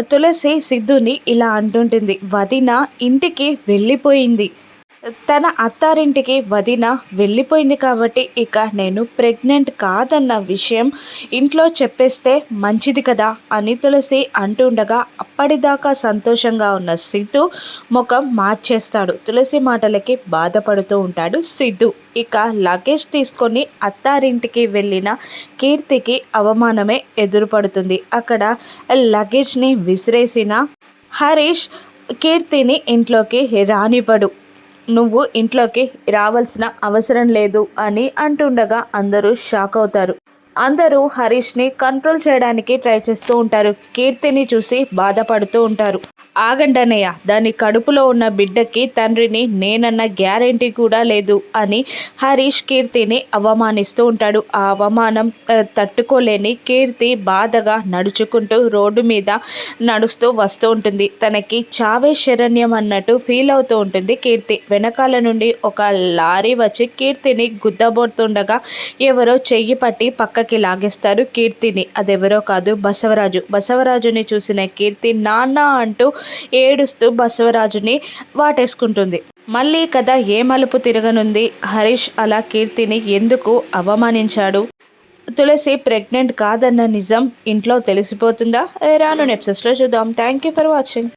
తులసి సిద్ధుని ఇలా అంటుంటుంది. వదిన ఇంటికి వెళ్ళిపోయింది. తన అత్తారింటికి వదిన వెళ్ళిపోయింది కాబట్టి ఇక నేను ప్రెగ్నెంట్ కాదన్న విషయం ఇంట్లో చెప్పేస్తే మంచిది కదా అని తులసి అంటుండగా అప్పటిదాకా సంతోషంగా ఉన్న సిద్ధు ముఖం మార్చేస్తాడు. తులసి మాటలకి బాధపడుతూ ఉంటాడు సిద్ధు. ఇక లగేజ్ తీసుకొని అత్తారింటికి వెళ్ళిన కీర్తికి అవమానమే ఎదురుపడుతుంది. అక్కడ లగేజ్ని విసిరేసిన హరీష్ కీర్తిని ఇంట్లోకి రానివ్వడు. నువ్వు ఇంట్లోకి రావాల్సిన అవసరం లేదు అని అంటుండగా అందరూ షాక్ అవుతారు. అందరూ హరీష్ని కంట్రోల్ చేయడానికి ట్రై చేస్తూ ఉంటారు. కీర్తిని చూసి బాధపడుతూ ఉంటారు. ఆగండనయ్య దాని కడుపులో ఉన్న బిడ్డకి తండ్రిని నేనన్న గ్యారెంటీ కూడా లేదు అని హరీష్ కీర్తిని అవమానిస్తూ ఉంటాడు. ఆ అవమానం తట్టుకోలేని కీర్తి బాధగా నడుచుకుంటూ రోడ్డు మీద నడుస్తూ వస్తూ ఉంటుంది. తనకి చావే శరణ్యం అన్నట్టు ఫీల్ అవుతూ ఉంటుంది కీర్తి. వెనకాల నుండి ఒక లారీ వచ్చి కీర్తిని గుద్దబోతుండగా ఎవరో చెయ్యి పట్టి పక్కకి లాగేస్తారు కీర్తిని. అదెవరో కాదు బసవరాజు. బసవరాజుని చూసిన కీర్తి నాన్న అంటూ ఏడుస్తూ బసవరాజుని వాటేసుకుంటుంది. మళ్ళీ కథ ఏ మలుపు తిరగనుంది? హరీష్ అలా కీర్తిని ఎందుకు అవమానించాడు? తులసి ప్రెగ్నెంట్ కాదన్న నిజం ఇంట్లో తెలిసిపోతుందా? రాను నెప్సెస్లో చూద్దాం. Thank you for watching.